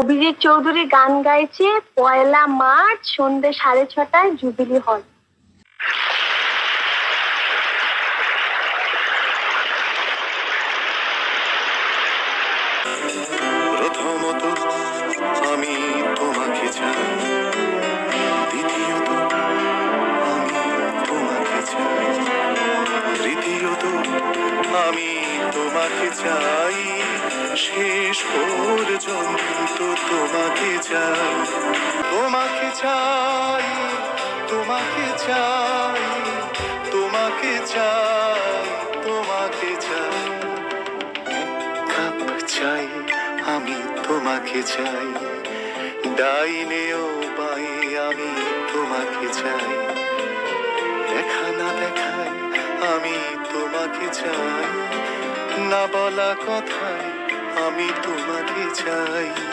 অভিজিৎ চৌধুরী গান গাইছে পয়লা মার্চ সন্ধ্যে সাড়ে ছটায় জুবিলি হল। আমি তোমাকে চাই, শেষ পর্যন্ত তোমাকে চাই। তোমাকে চাই তোমাকে চাই তোমাকে চাই তোমাকে চাই। চাই, আমি তোমাকে চাই। ডাইনেও পাই আমি তোমাকে চাই। দেখা না দেখায়, আমি তোমাকে চাই। না বলা কথায় আমি তোমাকে চাই।